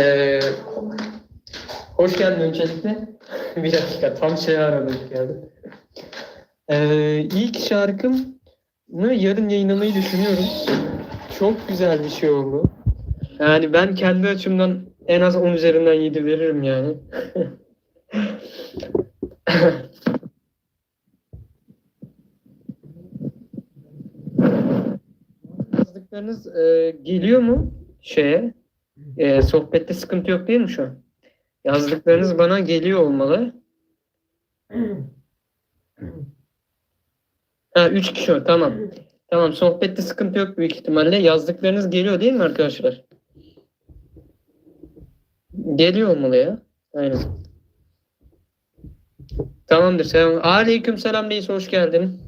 Ee, hoş geldin öncelikle. bir dakika tam şey aradık yani. Ee, ilk şarkımı yarın yayınlamayı düşünüyorum. Çok güzel bir şey oldu. Yani ben kendi açımdan en az 10 üzerinden 7 veririm yani. Yazdıklarınız e, geliyor mu şeye? E, sohbette sıkıntı yok değil mi şu an? Yazdıklarınız bana geliyor olmalı. Ha, üç kişi o. Tamam. Tamam. Sohbette sıkıntı yok büyük ihtimalle. Yazdıklarınız geliyor değil mi arkadaşlar? Geliyor olmalı ya. Aynen. Tamamdır. Selam. Aleyküm selam reis. Hoş geldin.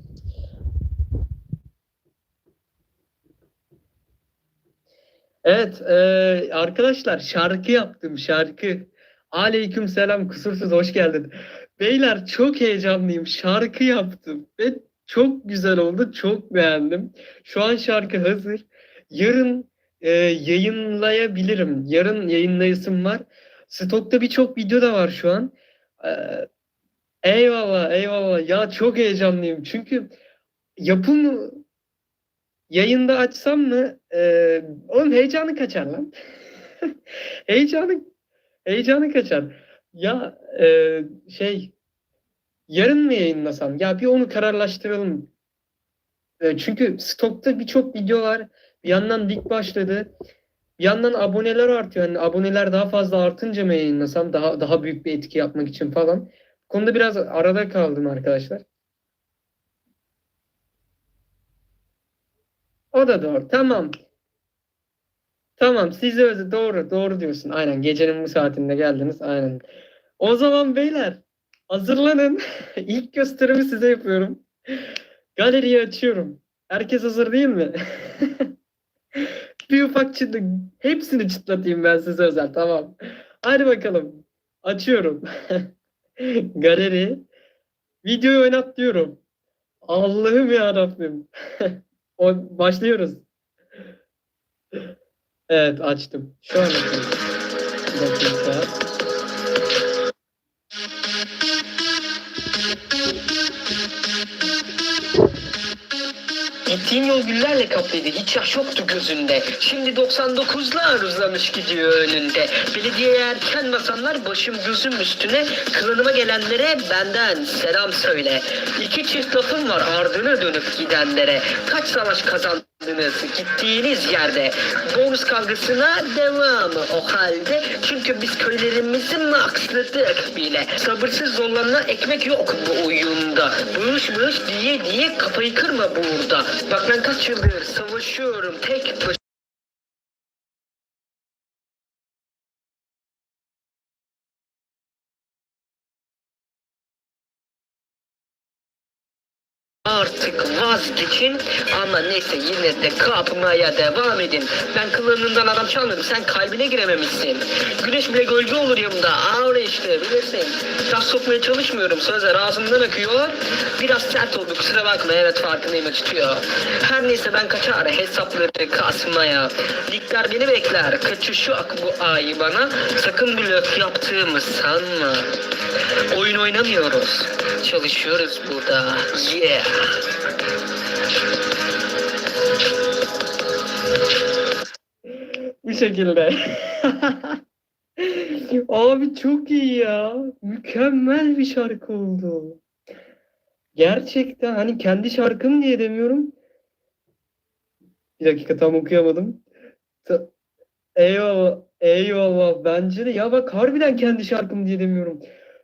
Evet. e, arkadaşlar şarkı yaptım. Şarkı. Aleyküm selam. Kusursuz. Hoş geldin. Beyler çok heyecanlıyım. Şarkı yaptım. Ve çok güzel oldu. Çok beğendim. Şu an şarkı hazır. Yarın e, yayınlayabilirim. Yarın yayınlayısım var. Stokta birçok video da var şu an. E, eyvallah, eyvallah. Ya çok heyecanlıyım. Çünkü yapım yayında açsam mı? E, oğlum heyecanı kaçar lan. heyecanı heyecanı kaçar. Ya e, şey yarın mı yayınlasam? Ya bir onu kararlaştıralım. E, çünkü stokta birçok video var. Bir yandan lig başladı. Bir yandan aboneler artıyor. Yani aboneler daha fazla artınca mı yayınlasam daha daha büyük bir etki yapmak için falan. Bu konuda biraz arada kaldım arkadaşlar. O da doğru. Tamam. Tamam. Siz özü doğru. Doğru diyorsun. Aynen. Gecenin bu saatinde geldiniz. Aynen. O zaman beyler hazırlanın. İlk gösterimi size yapıyorum. Galeriyi açıyorum. Herkes hazır değil mi? bir ufak çıtı. Hepsini çıtlatayım ben size özel. Tamam. Hadi bakalım. Açıyorum. Galeri. Videoyu oynat diyorum. Allah'ım ya Rabbim. O, başlıyoruz. Evet açtım. Şu an. Gittiğim yol güllerle kaplıydı. Hiç yaş yoktu gözünde. Şimdi 99'lar uzamış gidiyor önünde. Belediyeye erken basanlar başım gözüm üstüne. Klanıma gelenlere benden selam söyle. İki çift lafım var ardına dönüp gidenlere. Kaç savaş kazandınız gittiğiniz yerde. Bonus kavgasına devamı o halde. Çünkü biz köylerimizi maksladık bile. Sabırsız olanla ekmek yok bu oyunda. Bığış bığış diye diye kafayı kırma burada. Bak ben kaç yıldır savaşıyorum tek baş... Artık vazgeçin ama neyse yine de kapmaya devam edin. Ben kılığından adam çalmadım sen kalbine girememişsin. Güneş bile gölge olur yanımda ağır işte bilirsin. Laf sokmaya çalışmıyorum sözler ağzımdan akıyor. Biraz sert oldu kusura bakma evet farkındayım acıtıyor. Her neyse ben kaçar hesapları kasmaya. Ligler beni bekler kaçış yok bu ay bana. Sakın blöf yaptığımı sanma. Oyun oynamıyoruz. Çalışıyoruz burada. Yeah. Bu şekilde. Abi çok iyi ya. Mükemmel bir şarkı oldu. Gerçekten hani kendi şarkım diye demiyorum. Bir dakika tam okuyamadım. Ta- Eyvallah, eyvallah. Bence de ya bak harbiden kendi şarkım diye demiyorum.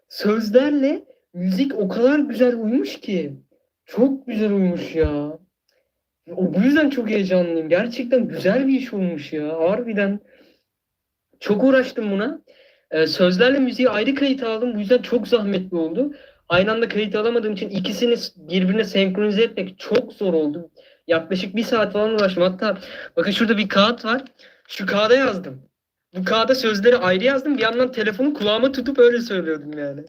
Sözlerle müzik o kadar güzel uymuş ki. Çok güzel uymuş ya. O bu yüzden çok heyecanlıyım. Gerçekten güzel bir iş olmuş ya. Harbiden çok uğraştım buna. Ee, sözlerle müziği ayrı kayıt aldım. Bu yüzden çok zahmetli oldu. Aynı anda kayıt alamadığım için ikisini birbirine senkronize etmek çok zor oldu. Yaklaşık bir saat falan uğraştım. Hatta bakın şurada bir kağıt var. Şu kağıda yazdım. Bu kağıda sözleri ayrı yazdım. Bir yandan telefonu kulağıma tutup öyle söylüyordum yani.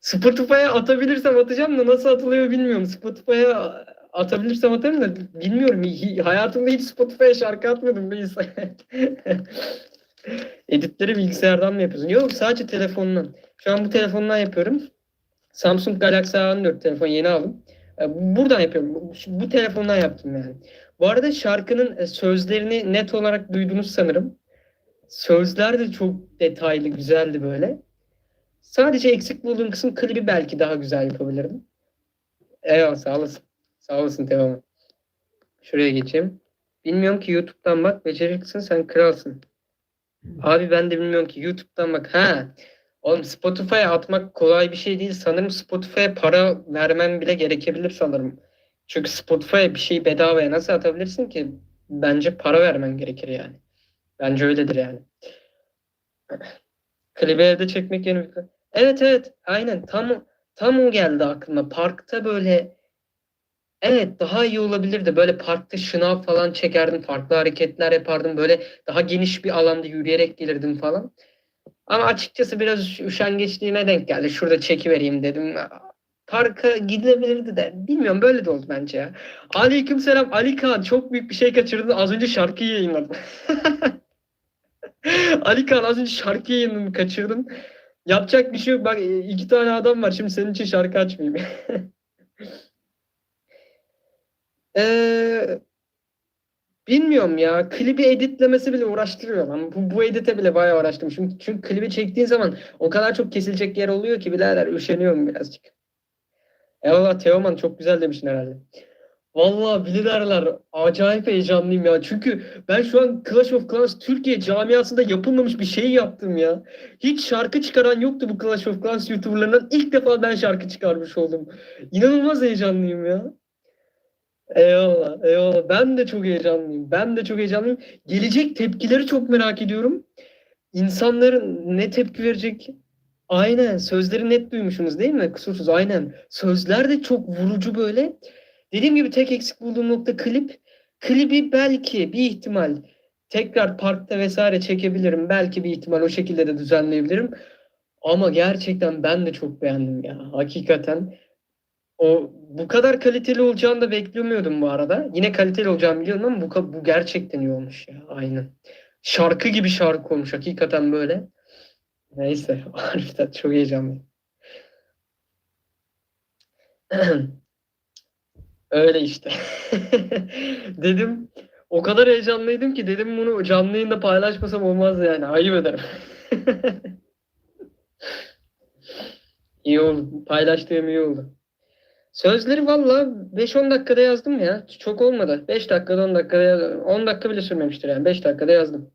Spotify'a atabilirsem atacağım da nasıl atılıyor bilmiyorum. Spotify'a atabilirsem atarım da bilmiyorum. Hayatımda hiç Spotify'a şarkı atmadım neyse. Editleri bilgisayardan mı yapıyorsun? Yok sadece telefondan. Şu an bu telefondan yapıyorum. Samsung Galaxy A14 telefon yeni aldım. E, Buradan yapıyorum. Bu, bu telefondan yaptım yani. Bu arada şarkının e, sözlerini net olarak duydunuz sanırım. Sözler de çok detaylı, güzeldi böyle. Sadece eksik bulduğum kısım klibi belki daha güzel yapabilirdim. Eyvallah sağ olasın. Sağ olasın Teoman. Şuraya geçeyim. Bilmiyorum ki YouTube'dan bak. Beceriklisin sen kralsın. Abi ben de bilmiyorum ki YouTube'dan bak. Ha. Oğlum Spotify'a atmak kolay bir şey değil. Sanırım Spotify'a para vermen bile gerekebilir sanırım. Çünkü Spotify'a bir şeyi bedavaya nasıl atabilirsin ki? Bence para vermen gerekir yani. Bence öyledir yani. Klibi evde çekmek yerine... Evet evet aynen tam tam o geldi aklıma. Parkta böyle evet daha iyi olabilirdi. Böyle parkta şınav falan çekerdim. Farklı hareketler yapardım. Böyle daha geniş bir alanda yürüyerek gelirdim falan. Ama açıkçası biraz üş- üşengeçliğime denk geldi. Şurada çekivereyim dedim. Parka gidilebilirdi de. Bilmiyorum böyle de oldu bence ya. Aleykümselam Ali Kaan çok büyük bir şey kaçırdın. Az önce şarkıyı yayınladım. Ali Kaan az önce şarkı yayınını kaçırdın. Yapacak bir şey yok. Bak e, iki tane adam var. Şimdi senin için şarkı açmayayım. Eee bilmiyorum ya. Klibi editlemesi bile uğraştırıyor. lan. bu, bu edite bile bayağı uğraştım. Çünkü, çünkü klibi çektiğin zaman o kadar çok kesilecek yer oluyor ki birader üşeniyorum birazcık. Eyvallah Teoman çok güzel demişsin herhalde. Vallahi bilirler acayip heyecanlıyım ya. Çünkü ben şu an Clash of Clans Türkiye camiasında yapılmamış bir şey yaptım ya. Hiç şarkı çıkaran yoktu bu Clash of Clans YouTuber'larından. İlk defa ben şarkı çıkarmış oldum. İnanılmaz heyecanlıyım ya. Eyvallah, eyvallah. Ben de çok heyecanlıyım. Ben de çok heyecanlıyım. Gelecek tepkileri çok merak ediyorum. İnsanların ne tepki verecek? Aynen. Sözleri net duymuşsunuz değil mi? Kusursuz. Aynen. Sözler de çok vurucu böyle. Dediğim gibi tek eksik bulduğum nokta klip. Klibi belki bir ihtimal tekrar parkta vesaire çekebilirim. Belki bir ihtimal o şekilde de düzenleyebilirim. Ama gerçekten ben de çok beğendim ya. Hakikaten. O bu kadar kaliteli olacağını da beklemiyordum bu arada. Yine kaliteli olacağını biliyordum ama bu, bu gerçekten iyi olmuş ya. Aynen. Şarkı gibi şarkı olmuş. Hakikaten böyle. Neyse. Harbiden çok heyecanlıyım. Öyle işte. dedim o kadar heyecanlıydım ki dedim bunu canlı yayında paylaşmasam olmaz yani. Ayıp ederim. iyi oldu. Paylaştığım iyi oldu. Sözleri valla 5-10 dakikada yazdım ya. Çok olmadı. 5 dakikada 10 dakikada yazdım. 10 dakika bile sürmemiştir yani. 5 dakikada yazdım.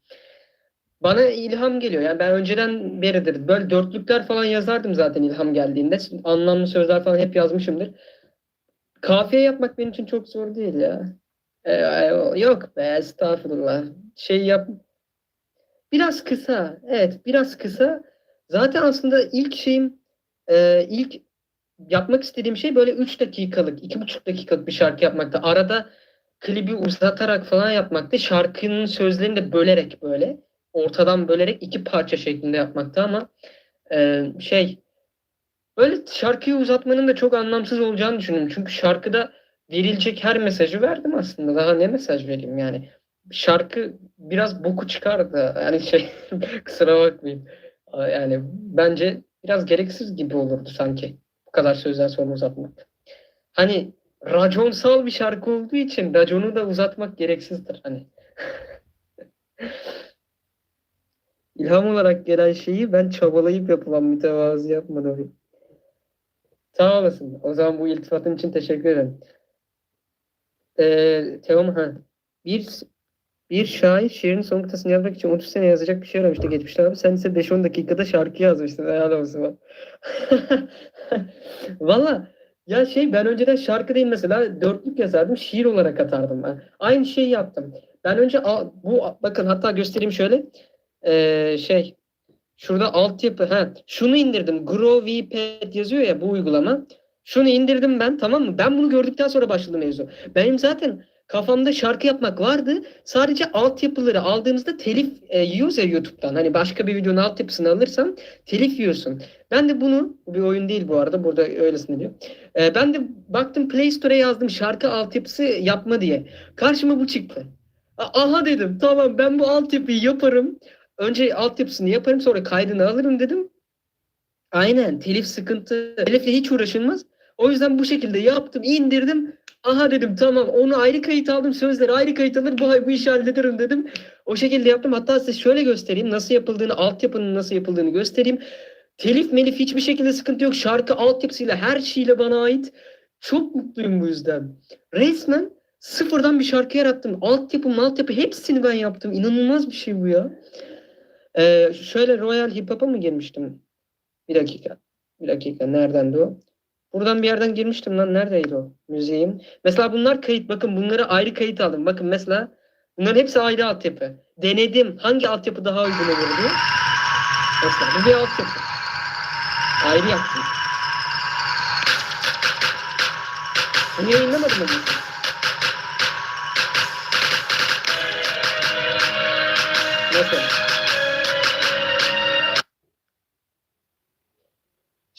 Bana ilham geliyor. Yani ben önceden beridir böyle dörtlükler falan yazardım zaten ilham geldiğinde. Anlamlı sözler falan hep yazmışımdır. Kafiye yapmak benim için çok zor değil ya. Ee, yok be estağfurullah. Şey yap. Biraz kısa. Evet biraz kısa. Zaten aslında ilk şeyim e, ilk yapmak istediğim şey böyle 3 dakikalık, 2,5 dakikalık bir şarkı yapmakta. Arada klibi uzatarak falan yapmakta. Şarkının sözlerini de bölerek böyle ortadan bölerek iki parça şeklinde yapmakta ama e, şey böyle şarkıyı uzatmanın da çok anlamsız olacağını düşünüyorum. Çünkü şarkıda verilecek her mesajı verdim aslında. Daha ne mesaj vereyim yani. Şarkı biraz boku çıkardı. Yani şey kusura bakmayın. Yani bence biraz gereksiz gibi olurdu sanki. Bu kadar sözden sonra uzatmak. Hani raconsal bir şarkı olduğu için raconu da uzatmak gereksizdir. Hani İlham olarak gelen şeyi ben çabalayıp yapılan mütevazı yapmadım. Sağ olasın. O zaman bu iltifatın için teşekkür ederim. Ee, Teoman ha. Bir bir şair şiirin son kıtasını yazmak için 30 sene yazacak bir şey aramıştı geçmişte abi. Sen ise 5-10 dakikada şarkı yazmıştın. Helal olsun. bana. Valla ya şey ben önceden şarkı değil mesela dörtlük yazardım. Şiir olarak atardım ben. Aynı şeyi yaptım. Ben önce bu bakın hatta göstereyim şöyle. Ee, şey şurada altyapı ha şunu indirdim. GrowVPad yazıyor ya bu uygulama. Şunu indirdim ben tamam mı? Ben bunu gördükten sonra başladı mevzu. Benim zaten kafamda şarkı yapmak vardı. Sadece altyapıları aldığımızda telif e, yiyoruz ya YouTube'dan. Hani başka bir videonun altyapısını alırsan telif yiyorsun. Ben de bunu, bu bir oyun değil bu arada burada öylesine diyor. E, ben de baktım Play Store'a yazdım şarkı altyapısı yapma diye. Karşıma bu çıktı. Aha dedim tamam ben bu altyapıyı yaparım. Önce altyapısını yaparım sonra kaydını alırım dedim. Aynen telif sıkıntı. Telifle hiç uğraşılmaz. O yüzden bu şekilde yaptım, indirdim. Aha dedim tamam onu ayrı kayıt aldım. Sözleri ayrı kayıt alır bu, bu işi hallederim dedim. O şekilde yaptım. Hatta size şöyle göstereyim. Nasıl yapıldığını, altyapının nasıl yapıldığını göstereyim. Telif melif hiçbir şekilde sıkıntı yok. Şarkı altyapısıyla her şeyle bana ait. Çok mutluyum bu yüzden. Resmen sıfırdan bir şarkı yarattım. Altyapı, maltyapı hepsini ben yaptım. İnanılmaz bir şey bu ya. Ee, şöyle Royal Hip Hop'a mı girmiştim? Bir dakika. Bir dakika. Neredendi o? Buradan bir yerden girmiştim lan. Neredeydi o? Müziğim. Mesela bunlar kayıt. Bakın bunları ayrı kayıt aldım. Bakın mesela bunların hepsi ayrı altyapı. Denedim. Hangi altyapı daha uygun olur diye. Mesela bu bir altyapı. Ayrı yaptım. Bunu yayınlamadım mı? Nasıl?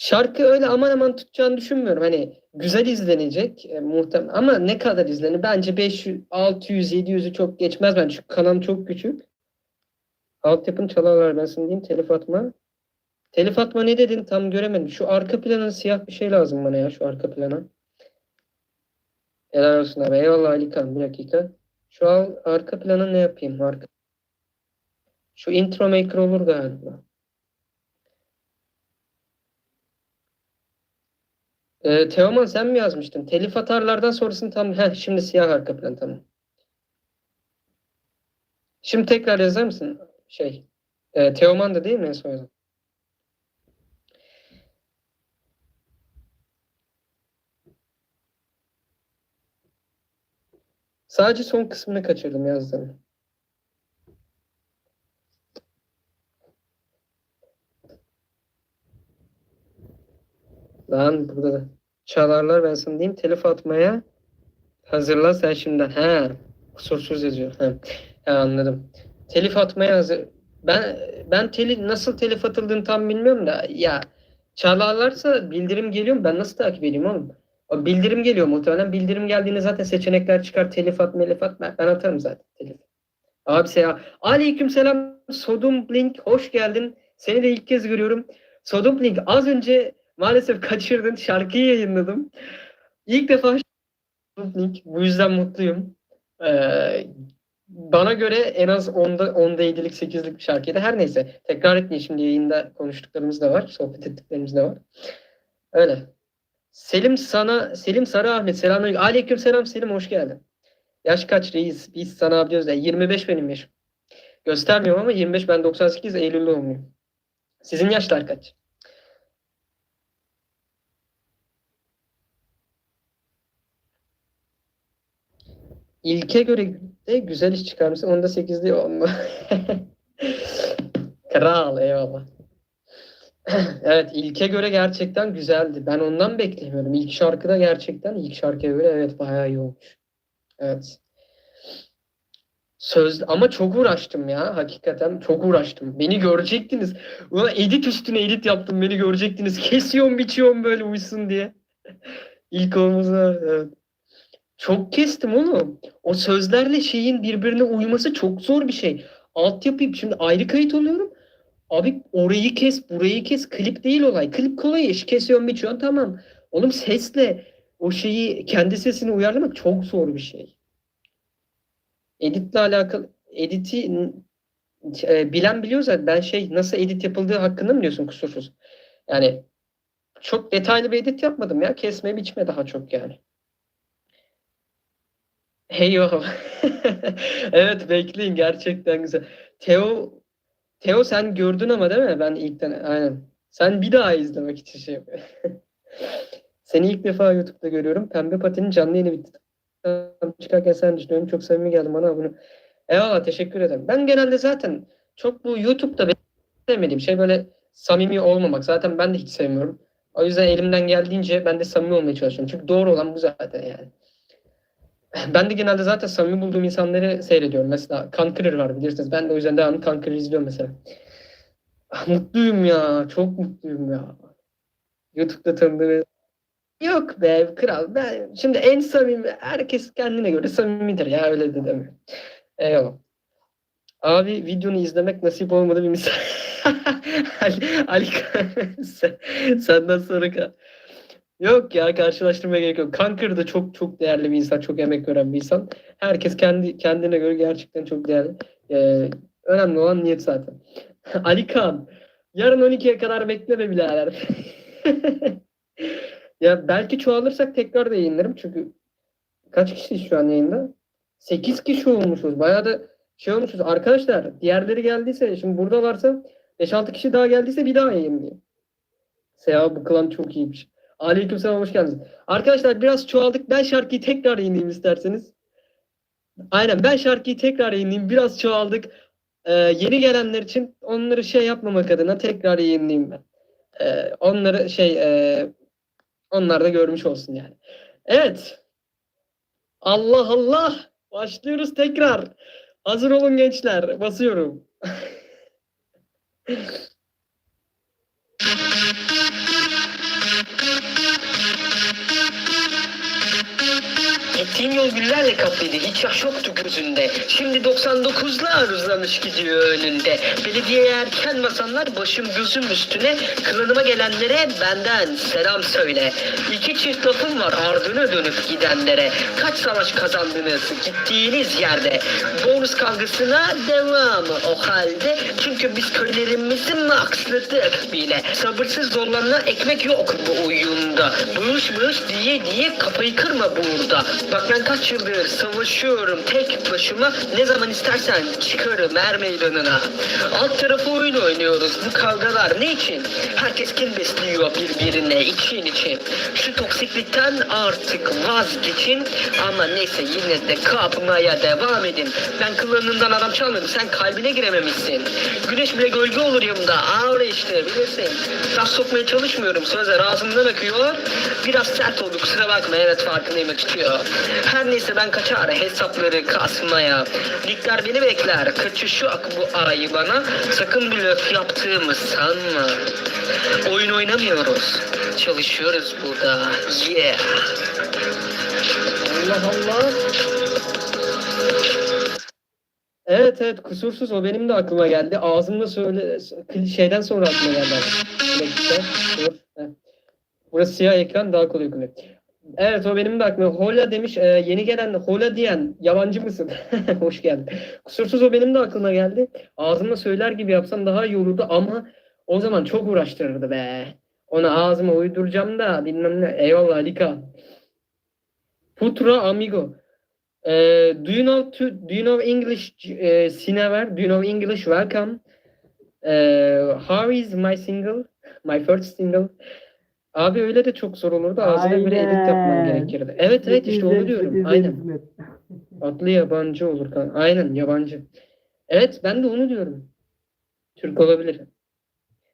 Şarkı öyle aman aman tutacağını düşünmüyorum. Hani güzel izlenecek e, muhtemelen ama ne kadar izlenir? Bence 500, 600, 700'ü çok geçmez bence. Çünkü kanal çok küçük. Altyapını çalarlar ben sana diyeyim. Telif atma. Telif atma ne dedin tam göremedim. Şu arka plana siyah bir şey lazım bana ya şu arka plana. Helal olsun abi. Eyvallah Alikan. Bir dakika. Şu an arka plana ne yapayım? Arka. Şu intro maker olur galiba. Ee, Teoman sen mi yazmıştın? Telif atarlardan sonrasını tam... Heh, şimdi siyah arka plan tamam. Şimdi tekrar yazar mısın? Şey. E, Teoman da değil mi en son yazan? Sadece son kısmını kaçırdım yazdığını. Lan burada da çalarlar ben sana diyeyim telif atmaya hazırla sen şimdiden. He kusursuz yazıyor. He, he anladım. Telif atmaya hazır. Ben ben telif nasıl telif atıldığını tam bilmiyorum da ya çalarlarsa bildirim geliyor mu? Ben nasıl takip edeyim oğlum? O bildirim geliyor muhtemelen. Bildirim geldiğinde zaten seçenekler çıkar. Telif at, melif at. Ben, ben atarım zaten telif. Abi selam. Aleyküm selam. Sodom Blink hoş geldin. Seni de ilk kez görüyorum. Sodom Blink az önce maalesef kaçırdın. Şarkıyı yayınladım. İlk defa Blink. Bu yüzden mutluyum. Ee, bana göre en az 10'da 10'da 7'lik 8'lik bir şarkıydı. Her neyse. Tekrar etmeyin şimdi yayında konuştuklarımız da var. Sohbet ettiklerimiz de var. Öyle. Selim sana Selim Sarı Ahmet selamünaleyküm. Aleyküm selam Selim hoş geldin. Yaş kaç reis? Biz sana abi diyoruz ya 25 benim yaşım. Göstermiyorum ama 25 ben 98 Eylül doğumluyum. Sizin yaşlar kaç? İlke göre de güzel iş çıkarmışsın. Onda 8 diyor. Onda. Kral eyvallah. Evet ilke göre gerçekten güzeldi. Ben ondan beklemiyorum. İlk şarkıda gerçekten ilk şarkıya göre evet bayağı iyi olmuş. Evet. Söz ama çok uğraştım ya hakikaten çok uğraştım. Beni görecektiniz. Ulan edit üstüne edit yaptım beni görecektiniz. Kesiyorum biçiyorum böyle uysun diye. İlk olmasa evet. Çok kestim oğlum. O sözlerle şeyin birbirine uyması çok zor bir şey. Altyapıyı şimdi ayrı kayıt oluyorum. Abi orayı kes, burayı kes. Klip değil olay. Klip kolay iş. Kesiyorsun, biçiyorsun tamam. Oğlum sesle o şeyi kendi sesini uyarlamak çok zor bir şey. Editle alakalı editi e, bilen biliyor. Ben şey nasıl edit yapıldığı hakkında mı biliyorsun kusursuz? Yani çok detaylı bir edit yapmadım ya. Kesme biçme daha çok yani. Eyvallah. Evet bekleyin gerçekten güzel. Teo Teo sen gördün ama değil mi? Ben ilkten aynen. Sen bir daha izlemek için şey. Seni ilk defa YouTube'da görüyorum. Pembe Pati'nin canlı yayını bitti. Çıkarken sen düşünüyorum. Çok samimi geldim bana abone. Eyvallah teşekkür ederim. Ben genelde zaten çok bu YouTube'da sevmediğim şey böyle samimi olmamak. Zaten ben de hiç sevmiyorum. O yüzden elimden geldiğince ben de samimi olmaya çalışıyorum. Çünkü doğru olan bu zaten yani. Ben de genelde zaten samimi bulduğum insanları seyrediyorum. Mesela Conqueror var bilirsiniz. Ben de o yüzden devamlı Conqueror izliyorum mesela. Ah, Mutluyum ya. Çok mutluyum ya. YouTube'da tanıdığım Yok be kral. Ben şimdi en samimi herkes kendine göre samimidir ya öyle de demiyorum. Eyvallah. Abi videonu izlemek nasip olmadı bir misal. Ali, Ali sen, senden sonra Yok ya karşılaştırmaya gerek yok. Kanker da çok çok değerli bir insan, çok emek veren bir insan. Herkes kendi kendine göre gerçekten çok değerli. Ee, önemli olan niyet zaten. Ali Kan, yarın 12'ye kadar bekleme birader. ya belki çoğalırsak tekrar da yayınlarım çünkü kaç kişi şu an yayında? 8 kişi olmuşuz. Bayağı da şey olmuşuz. Arkadaşlar diğerleri geldiyse şimdi burada varsa 5-6 kişi daha geldiyse bir daha yayınlayayım. Seha bu klan çok iyiymiş. Aleykümselam hoş geldiniz. Arkadaşlar biraz çoğaldık. Ben şarkıyı tekrar yayınlayayım isterseniz. Aynen ben şarkıyı tekrar yayınlayayım. Biraz çoğaldık. Ee, yeni gelenler için onları şey yapmamak adına tekrar yayınlayayım ben. Ee, onları şey e, onlar da görmüş olsun yani. Evet. Allah Allah. Başlıyoruz tekrar. Hazır olun gençler. Basıyorum. Yol güllerle kaplıydı. Hiç yaş yoktu gözünde. Şimdi 99'lar uzamış gidiyor önünde. Belediyeye erken basanlar başım gözüm üstüne. Klanıma gelenlere benden selam söyle. İki çift lafım var ardına dönüp gidenlere. Kaç savaş kazandınız gittiğiniz yerde. Bonus kavgasına devam o halde. Çünkü biz köylerimizi maksladık bile. Sabırsız zorlanana ekmek yok bu oyunda. Bığış bığış diye diye kafayı kırma burada. Bak ben kaç yıldır savaşıyorum tek başıma. Ne zaman istersen çıkarım er meydanına. Alt tarafı oyun oynuyoruz. Bu kavgalar ne için? Herkes kim besliyor birbirine için için. Şu toksiklikten artık vazgeçin. Ama neyse yine de kapmaya devam edin. Ben klanından adam çalmadım. Sen kalbine girememişsin. Güneş bile gölge olur yanımda. Ağır işte bilirsin. Laf sokmaya çalışmıyorum. Sözler ağzımdan akıyor. Biraz sert oldu kusura bakma. Evet farkındayım tutuyor. Her neyse ben kaçar hesapları kasmaya. Ligler beni bekler. Kaçış yok bu ay bana. Sakın blöf yaptığımı sanma. Oyun oynamıyoruz. Çalışıyoruz burada. Yeah. Allah Allah. Evet evet kusursuz o benim de aklıma geldi. Ağzımda söyle şeyden sonra aklıma geldi. Burası siyah ekran daha kolay okunuyor. Evet o benim de aklıma. Hola demiş e, yeni gelen hola diyen yabancı mısın? Hoş geldin. Kusursuz o benim de aklıma geldi. Ağzımda söyler gibi yapsam daha iyi olurdu ama o zaman çok uğraştırırdı be. Onu ağzıma uyduracağım da bilmem ne. Eyvallah Alika. Putra amigo. Eh, do you know to, do you know English uh, Sinaver? Do you know English? Welcome. Eh, how is my single? My first single. Abi öyle de çok zor olurdu. Ağzına göre edit yapman gerekirdi. Evet evet işte onu diyorum. Citizen Aynen. hizmet. Adlı yabancı olur. kan- Aynen yabancı. Evet ben de onu diyorum. Türk olabilir.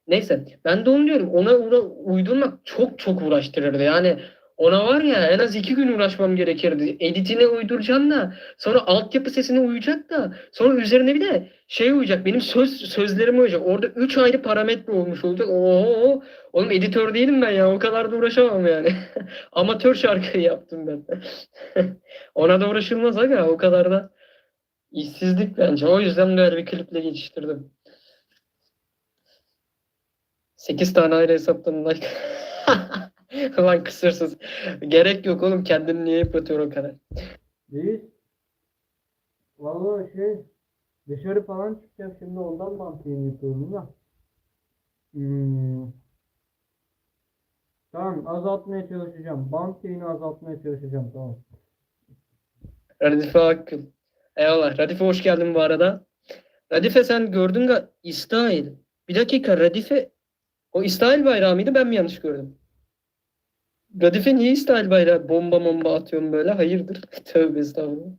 Neyse ben de onu diyorum. Ona uğra uydurmak çok çok uğraştırırdı. Yani ona var ya en az iki gün uğraşmam gerekirdi. Editine uyduracaksın da sonra altyapı sesine uyacak da sonra üzerine bir de şey uyacak. Benim söz sözlerime uyacak. Orada üç ayrı parametre olmuş olacak. Oo, oğlum editör değilim ben ya. O kadar da uğraşamam yani. Amatör şarkı yaptım ben. Ona da uğraşılmaz aga. O kadar da işsizlik bence. O yüzden böyle bir kliple geçiştirdim. 8 tane ayrı hesaptan like. Lan kısırsız. Gerek yok oğlum. Kendini niye yıpratıyor o kadar? Reis. Vallahi şey dışarı falan çıkacağım şimdi ondan mantığını yapıyorum da. Hmm. Tamam azaltmaya çalışacağım. Bant yayını azaltmaya çalışacağım tamam. Radife Hakkı. Eyvallah. Radife hoş geldin bu arada. Radife sen gördün ga İsrail. Bir dakika Radife o İsrail bayrağı mıydı ben mi yanlış gördüm? Radife niye İsrail bayrağı bomba bomba atıyorsun böyle? Hayırdır? Tövbe estağfurullah.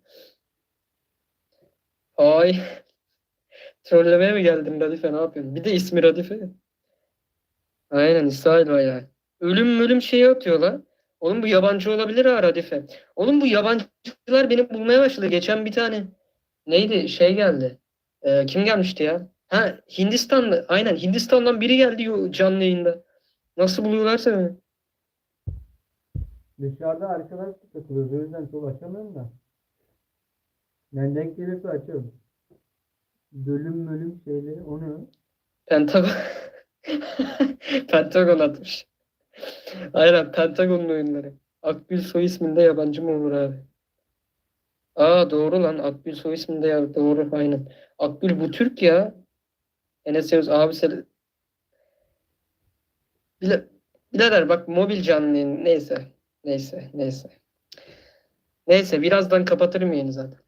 Ay. Trollemeye mi geldin Radife ne yapıyorsun? Bir de ismi Radife. Aynen İsrail bayrağı. Ölüm ölüm şeyi atıyorlar. Oğlum bu yabancı olabilir ha Radife. Oğlum bu yabancılar beni bulmaya başladı. Geçen bir tane neydi şey geldi. Ee, kim gelmişti ya? Ha Hindistanlı. Aynen Hindistan'dan biri geldi canlı yayında. Nasıl buluyorlarsa beni. Dışarıda arkadaşlık takılıyoruz. O yüzden çok açamıyorum da. Yani denk gelirse açıyorum. Bölüm bölüm şeyleri o ne? Pentagon Pentagon atmış. Aynen Pentagon'un oyunları. Akbil soy isminde yabancı mı olur abi? Aa doğru lan. Akbil soy isminde ya doğru aynen. Akbil bu Türk ya. Enes Yavuz abi sen Bile, birader bak mobil canlı. Neyse. Neyse. Neyse. Neyse birazdan kapatırım yayını zaten.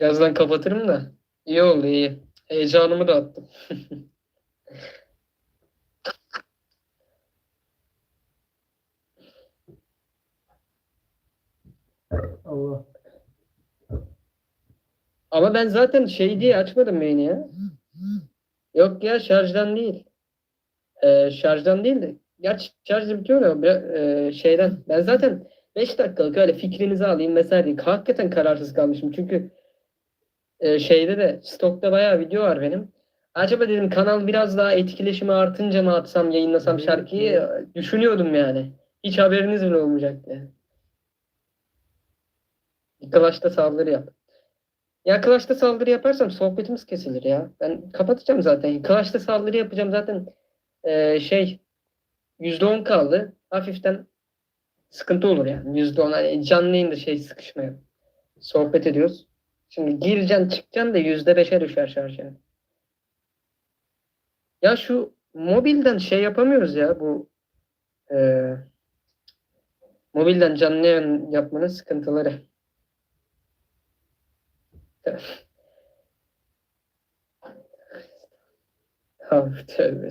Birazdan kapatırım da. İyi oldu iyi. Heyecanımı da attım. Allah. Ama ben zaten şey diye açmadım yayını ya. Yok ya şarjdan değil. Ee, şarjdan değil de. Gerçi şarjı bitiyor ya bir- e, şeyden. Ben zaten 5 dakikalık öyle fikrinizi alayım vesaire diye. Hakikaten kararsız kalmışım. Çünkü e, şeyde de stokta bayağı video var benim. Acaba dedim kanal biraz daha etkileşimi artınca mı atsam yayınlasam şarkıyı düşünüyordum yani. Hiç haberiniz bile olmayacaktı. Clash'ta saldırı yap. Ya Clash'ta saldırı yaparsam sohbetimiz kesilir ya. Ben kapatacağım zaten. Clash'ta saldırı yapacağım zaten eee, şey %10 kaldı. Hafiften sıkıntı olur yani. %10 hani canlı yayında şey sıkışmıyor. Sohbet ediyoruz. Şimdi gireceksin çıkacaksın da %5'e düşer şarj yani. Ya şu mobilden şey yapamıyoruz ya bu eee, mobilden canlı yayın yapmanın sıkıntıları. Abi tövbe.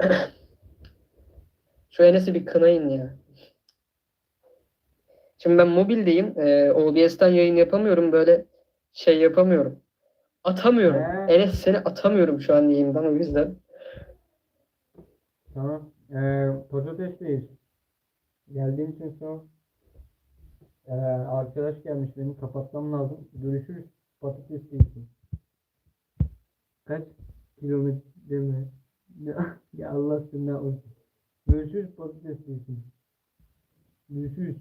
Şu Enes'i bir kınayın ya. Şimdi ben mobildeyim. Ee, OBS'ten yayın yapamıyorum. Böyle şey yapamıyorum. Atamıyorum. He. Enes seni atamıyorum şu an yayından o yüzden. Tamam. Ee, patatesdeyiz. Geldiğin için sağ ol. Ee, arkadaş gelmiş benim kapatmam lazım. Görüşürüz. Patatesdeyiz. Kaç kilometre mi? Ya, Allah senden olsun. Görüşürüz patatesdeyiz. Görüşürüz.